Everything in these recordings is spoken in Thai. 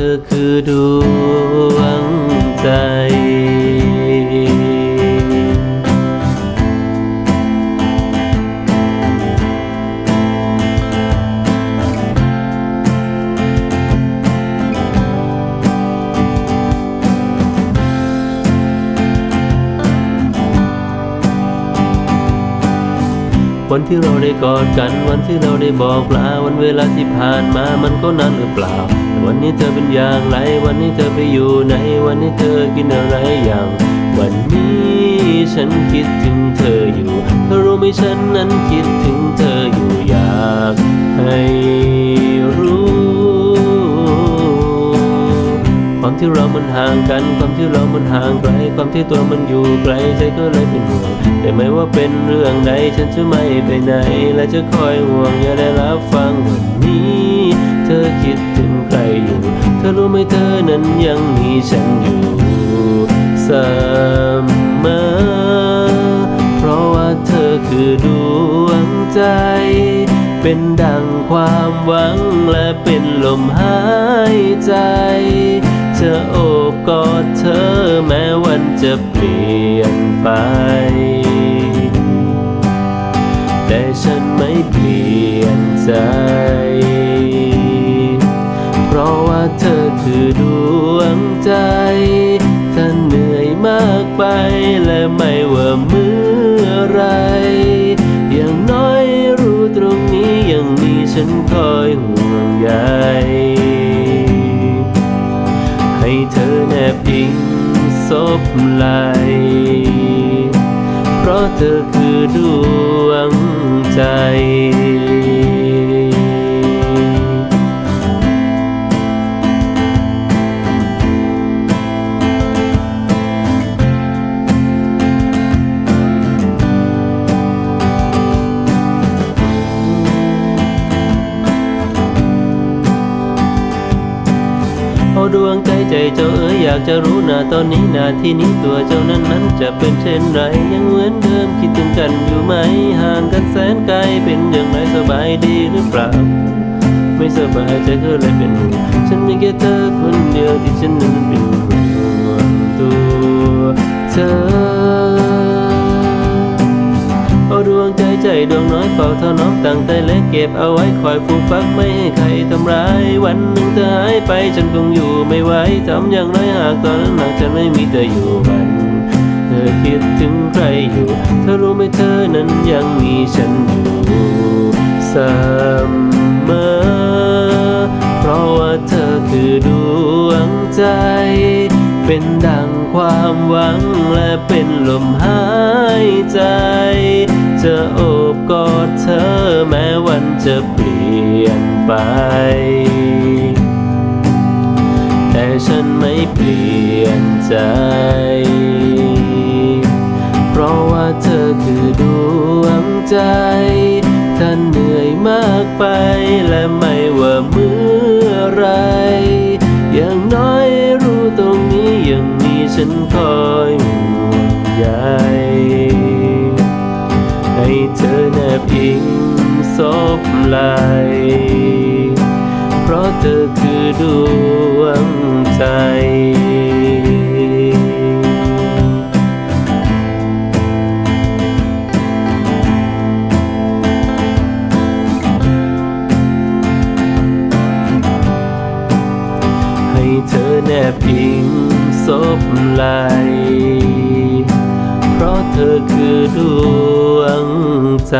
ธอคือดวงใจ วันที่เราได้กอดกันวันที่เราได้บอกลาวันเวลาที่ผ่านมามันก็นานหรือเปล่า วันนี้เธอเป็นอย่างไร วันนี้เธอไปอยู่ไหนวันนี้เธอกินอะไรอย่าง วันนี้ฉันคิดถึงเธออยู่เธอรู้ไหมฉันนั้นคิดถึงเธออยู่อยากให้ ที่เรามันห่างกัน ความที่เรามันห่างไกล ความที่ตัวมันอยู่ไกลใจก็เลยเป็นห่วง แต่ไม่ว่าเป็นเรื่องใดฉันจะไม่ไปไหน และจะคอยห่วงอย่าได้รับฟังวันนี้ เธอคิดถึงใครอยู่ เธอรู้ไหมเธอนั้นยังมีฉันอยู่เสมอเพราะว่าเธอคือดวงใจเป็นดังความหวังและเป็นลมหายใจ จะโอบกอดเธอแม้วันจะเปลี่ยนไป แต่ฉันไม่เปลี่ยนใจ เพราะว่าเธอคือดวงใจถ้าเหนื่อยมากไปและไม่ว่าเมื่อไร ซบไหล เพราะเธอคือดวงใจ ดวงใจใจเจ้าเอ๋ยอยากจะรู้นาตอนนี้นาที่นี้ตัวเจ้านั้นนั้นจะเป็นเช่นไร ยังเหมือนเดิมคิดถึงกันอยู่ไหมห่างกันแสนไกลเป็นอย่างไรสบายดีหรือเปล่า ไม่สบายใจก็เลยเป็นห่วงฉันมีแค่เธอคนเดียวที่ฉันนั้นเป็นห่วงตัวเธอ ดวงใจใจดวงน้อยเฝ้าเท่าน้องตั้งใจเล็กเก็บเอาไว้คอยฟูมฟักไม่ให้ใครทำร้าย วันหนึ่งเธอหายไปฉันคงอยู่ไม่ไหวทำอย่างไรหากตอนนั้นหากฉันไม่มีเธออยู่กันเธอคิดถึงใครอยู่ เธอรู้ไหมเธอนั้นยังมีฉันอยู่เสมอเพราะว่าเธอคือดวงใจ เป็นดังความหวังและเป็นลมหาย ไป แต่ฉันไม่เปลี่ยนใจ เพราะว่าเธอคือดวงใจถ้านเหนื่อยมากไปและไม่ว่าเมื่อไร อย่างน้อยรู้ตรงนี้ยังมีฉันคอยห่วงใยให้เธอแนบอิง ซบไหล เพราะเธอคือดวงใจ ธอคือดวงใจ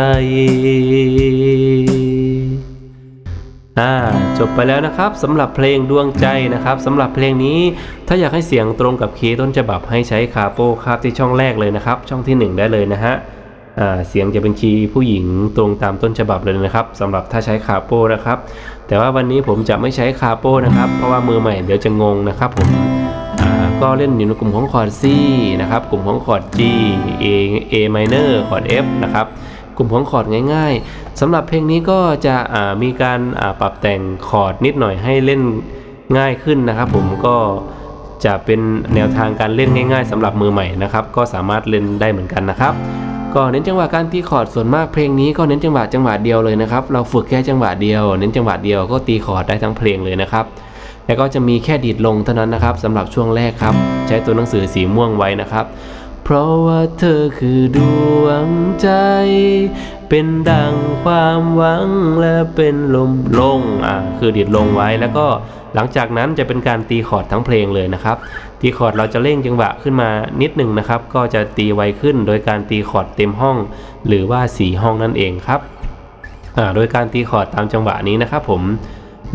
อ่าจบไปแล้วนะครับสำหรับเพลงดวงใจนะครับสำหรับเพลงนี้ถ้าอยากให้เสียงตรงกับคีย์ต้นฉบับให้ใช้คาโปครับที่ช่องแรกเลยนะครับ ช่องที่หนึ่งได้เลยนะฮะเสียงจะเป็นคีย์ผู้หญิงตรงตามต้นฉบับเลยนะครับสำหรับถ้าใช้คาโปนะครับ แต่ว่าวันนี้ผมจะไม่ใช้คาโปนะครับ เพราะว่ามือใหม่เดี๋ยวจะงงนะครับผม ก็เล่นอยู่ในกลุ่มของคอร์ด C นะครับ กลุ่มของคอร์ด G A A minor คอร์ด F นะครับ กลุ่มของคอร์ดง่าย ๆสำหรับเพลงนี้ก็จะมีการปรับแต่งคอร์ดนิดหน่อยให้เล่นง่ายขึ้นนะครับ ผมก็จะเป็นแนวทางการเล่นง่าย ๆสำหรับมือใหม่นะครับ ก็สามารถเล่นได้เหมือนกันนะครับ ก็เน้นจังหวะการตีคอร์ดส่วนมากเพลงนี้ก็เน้นจังหวะจังหวะเดียวเลยนะครับ เราฝึกแค่จังหวะเดียว เน้นจังหวะเดียวก็ตีคอร์ดได้ทั้งเพลงเลยนะครับ แล้วก็จะมีแค่ดีดลงเท่านั้นนะครับสำหรับช่วงแรกครับ ใช้ตัวหนังสือสีม่วงไว้นะครับ เพราะว่าเธอคือดวงใจ เป็นดังความหวังและเป็นลมลงอ่าคือดีดลงไว้แล้วก็หลังจากนั้นจะเป็นการตีคอร์ดทั้งเพลงเลยนะครับ ตีคอร์ดเราจะเร่งจังหวะขึ้นมานิดหนึ่งนะครับ ก็จะตีไวขึ้นโดยการตีคอร์ดเต็มห้อง หรือว่าสีห้องนั่นเองครับอ่าโดยการตีคอร์ดตามจังหวะนี้นะครับผม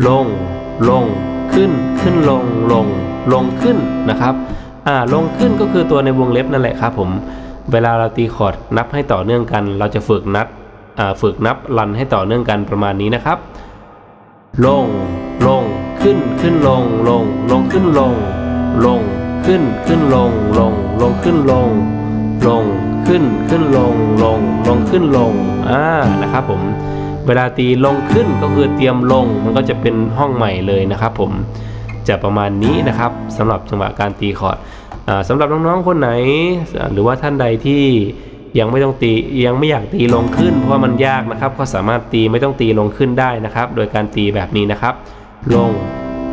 ลงลง ขึ้นขึ้นลงลงลงขึ้นนะครับอ่าลงขึ้นก็คือตัวในวงเล็บนั่นแหละครับผมเวลาเราตีคอร์ดนับให้ต่อเนื่องกัน เราจะฝึกนับอ่าฝึกนับรันให้ต่อเนื่องกันประมาณนี้นะครับ ลงลงขึ้นขึ้นลงลงลงขึ้นลง ลงขึ้นขึ้นลงลงลงขึ้นลง ลงขึ้นขึ้นลงลงลงขึ้นลงอ่านะครับผม เวลาตีลงขึ้นก็คือเตรียมลงมันก็จะเป็นห้องใหม่เลยนะครับ ผมจะประมาณนี้นะครับสำหรับจังหวะการตีคอร์ดสำหรับน้องๆคนไหน หรือว่าท่านใดที่ยังไม่ต้องตียังไม่อยากตีลงขึ้น เพราะมันยากนะครับ ก็สามารถตีไม่ต้องตีลงขึ้นได้นะครับ โดยการตีแบบนี้นะครับ ลง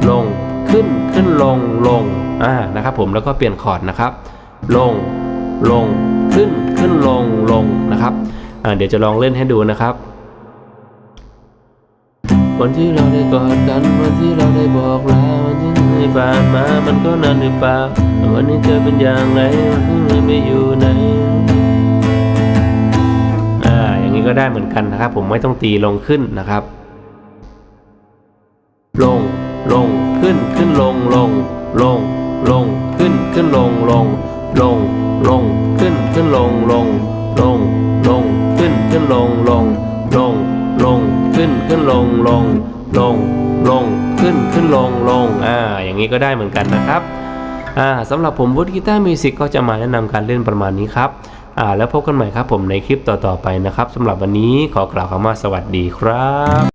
ลงขึ้นขึ้นลงลงอ่านะครับ ผมแล้วก็เปลี่ยนคอร์ดนะครับ ลงลงขึ้นขึ้นลงลงนะครับอ่าเดี๋ยวจะลองเล่นให้ดูนะครับ วันที่เราได้กอดกัน วันที่เราได้บอกลาวันที่เหนื่อยผ่านมามันก็นานหรือเปล่าวันนี้เธอเป็นอย่างไรวันที่เหนื่อยไม่อยู่ไหนอ่าอย่างนี้ก็ได้เหมือนกันนะครับ ผมไม่ต้องตีลงขึ้นนะครับ ลงลงขึ้นขึ้นลงลงลงลงขึ้นขึ้นลงลงลงลงขึ้นขึ้นลงลงลงลงขึ้นขึ้นลง ขึ้นขึ้นลงลงลงลงขึ้นขึ้นลงลงอ่าอย่างนี้ก็ได้เหมือนกันนะครับอ่าสำหรับผมวุฒิกีตาร์มิวสิกก็จะมาแนะนำการเล่นประมาณนี้ครับอ่าแล้วพบกันใหม่ครับผมในคลิปต่อๆไปนะครับสำหรับวันนี้ขอกล่าวคำว่าสวัสดีครับ